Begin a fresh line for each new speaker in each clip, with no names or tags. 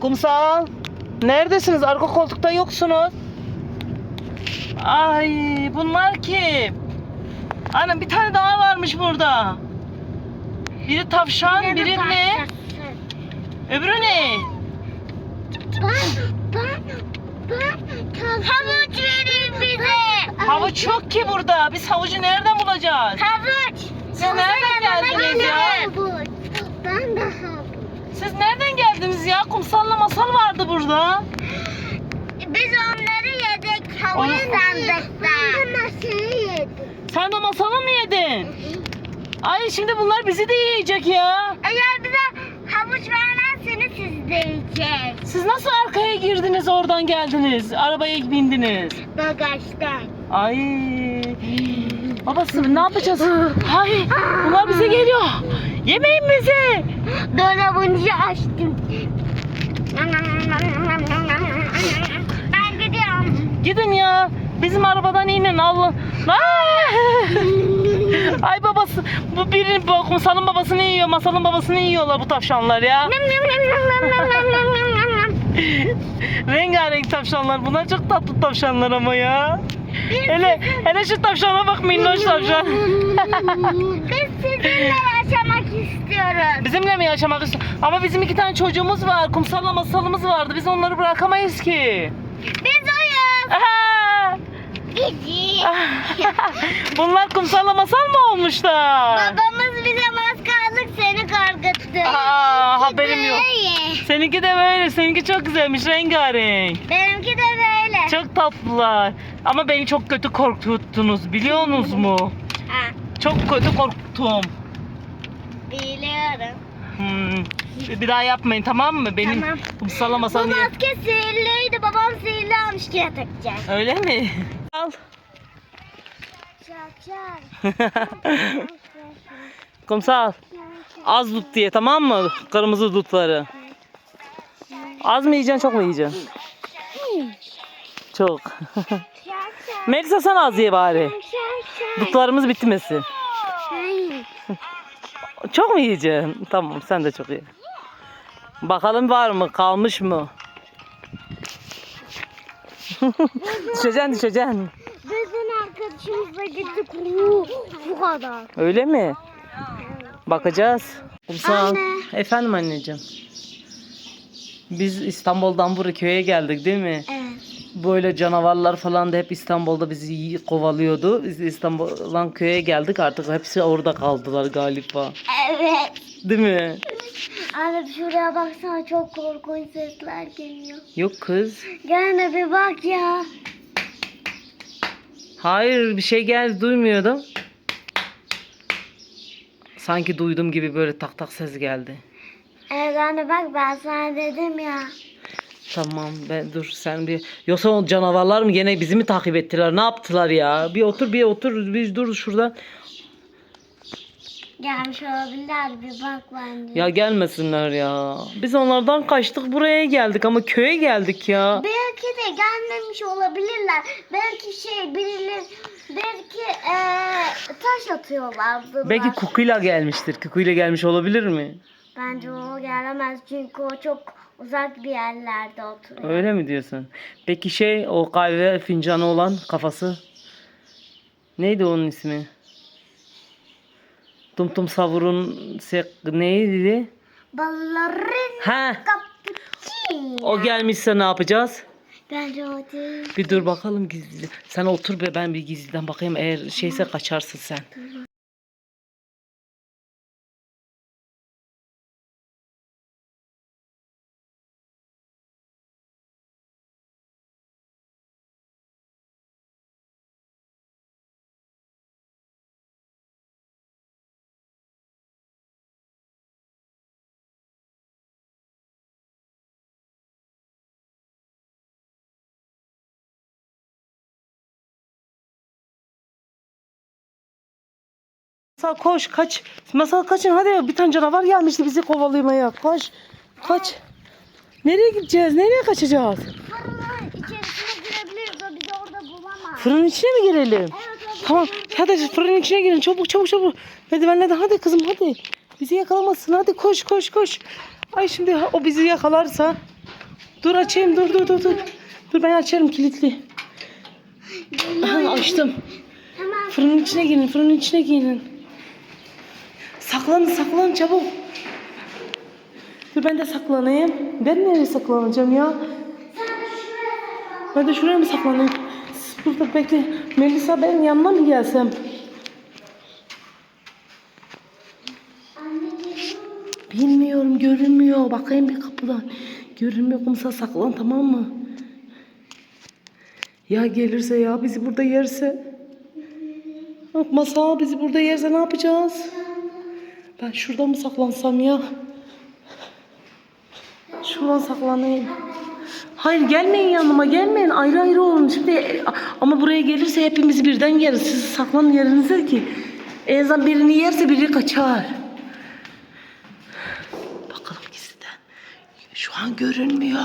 Kumsal. Neredesiniz? Arka koltukta yoksunuz. Ay bunlar kim? Ana bir tane daha varmış burada. Biri tavşan, biri ne? Öbürü ne?
Havuç verin bize.
Havuç yok ki burada. Biz havucu nereden bulacağız?
Havuç.
Siz nereden geldiniz ya?
Havuç. Ben de havuç.
Siz nereden geldiniz ya? Kumsalla masal vardı burada.
Biz onları yedik havuç
Onu-
sandıkta. Ben de masayı yedim.
Sen de masalı mı yedin? Ay şimdi bunlar bizi de yiyecek ya.
Eğer bize havuç vermezseniz siz de yiyeceğiz.
Siz nasıl arkaya girdiniz oradan geldiniz? Arabaya bindiniz.
Bagajdan.
Ay. Babası ne yapacağız? Ay bunlar bize geliyor. Yemeyin bizi.
Dolabıncı açtım. Ben gidiyorum.
Gidin ya. Bizim arabadan inin Allah. Ay. Babası bu birinin bu kumsalın babasını yiyor, masalın babasını yiyorlar bu tavşanlar ya. Rengarenk tavşanlar. Bunlar çok tatlı tavşanlar ama ya. Hele hele şu tavşana bak minnoş tavşan.
Biz sizinle yaşamak istiyoruz.
Bizimle mi yaşamak istiyor? Ama bizim iki tane çocuğumuz var. Kumsalla masalımız vardı. Biz onları bırakamayız ki.
Biz oyuz. Bizi.
Bunlar kumsalla masal mı olmuşlar?
Babamız bize maskarlık seni korkuttu.
Aa, haberim yok.
Böyle.
Seninki de böyle. Seninki çok güzelmiş. Rengarenk.
Benimki de böyle.
Çok tatlılar. Ama beni çok kötü korkuttunuz. Biliyorsunuz mu?
Ha,
Çok kötü korktum.
Biliyorum.
Hmm. Bir daha yapmayın tamam mı? Benim
Tamam.
kumsalla
Bu
masalını...
maske sihirliydi. Babam sihirli almış ki takacak.
Öyle mi? Al.
Çak çak.
Kumsal. Az dut diye tamam mı? Kırmızı dutları. Az mı yiyeceksin çok mu yiyeceksin? Çok. Melisa sen az ye bari. Dutlarımız bitmesin. Çok mu yiyeceksin? Tamam sen de çok ye. Bakalım var mı? Kalmış mı? düşeceksin düşeceksin.
Bizim arkadaşımızla gittik. Bu, bu kadar.
Öyle mi? Bakacağız. Kumsal.
Anne.
Efendim anneciğim. Biz İstanbul'dan buraya köye geldik değil mi?
Evet.
Böyle canavarlar falan da hep İstanbul'da bizi kovalıyordu. Biz İstanbul'dan köye geldik artık hepsi orada kaldılar galiba.
Evet.
Değil mi?
Anne şuraya baksana çok korkunç sesler geliyor.
Yok kız.
Gelme bir bak ya.
Hayır bir şey geldi duymuyordum. Sanki duydum gibi böyle tak tak ses geldi.
Evet anne bak ben sana dedim ya.
Tamam ben dur sen bir yoksa o canavarlar mı gene bizi mi takip ettiler? Ne yaptılar ya? Bir otur bir otur bir dur şurada.
Gelmiş olabilirler bir bak bence.
ya gelmesinler ya. Biz onlardan kaçtık buraya geldik ama köye geldik ya.
Belki de gelmemiş olabilirler. Belki şey birileri belki eee, taş atıyorlardı.
belki kukuyla gelmiştir. Kukuyla gelmiş olabilir mi?
Bence o gelemez çünkü o çok uzak bir yerlerde oturuyor.
öyle mi diyorsun peki şey o kahve fincanı olan kafası neydi onun ismi Tum tum savurun sek neydi
Ballerin
ha o gelmişse ne yapacağız
Bence o değil.
Bir dur bakalım gizli. Sen otur be ben bir gizliden bakayım. Eğer şeyse kaçarsın sen. Masal koş kaç. Masal kaçın hadi bir tane canavar gelmişti bizi kovalamaya. Koş. Kaç. Nereye gideceğiz? Nereye kaçacağız?
Fırının içerisine girebiliriz o bizi orada bulamaz.
Fırının içine mi girelim?
Evet o
Tamam. Hadi fırının içine girin. Çabuk çabuk çabuk. Merdivenlerden hadi kızım hadi. Bizi yakalamasın. Hadi koş koş koş. Ay şimdi o bizi yakalarsa Dur açayım dur dur dur dur. Dur ben açarım kilitli. Aha, açtım.
Hemen
Fırının içine girin fırının içine girin. Saklanın saklanın çabuk. Dur ben de saklanayım. Ben nereye saklanacağım ya? Ben de şuraya mı saklanayım? Burada bekle. Melisa benim yanına mı gelsem? Bilmiyorum görünmüyor. Bakayım bir kapıdan. Görünmüyor kumsa saklan tamam mı? Ya gelirse ya bizi burada yerse. Bak masa bizi burada yerse ne yapacağız? Ben şurada mı saklansam ya? Şuradan saklanayım. Hayır gelmeyin yanıma gelmeyin. Ayrı ayrı olun. Şimdi ama buraya gelirse hepimiz birden yeriz. Siz saklanın yerinize ki en azından birini yerse biri kaçar. Bakalım gizliden. Şu an görünmüyor.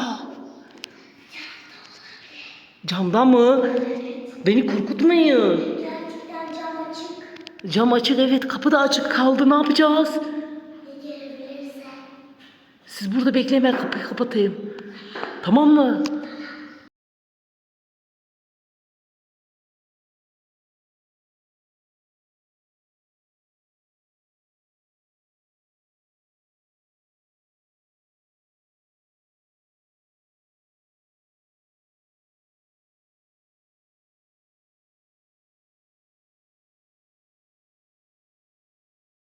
Camda mı? Beni korkutmayın.
Cam açık
evet. Kapı da açık kaldı. Ne yapacağız? Siz burada bekleyin ben kapıyı kapatayım. Tamam mı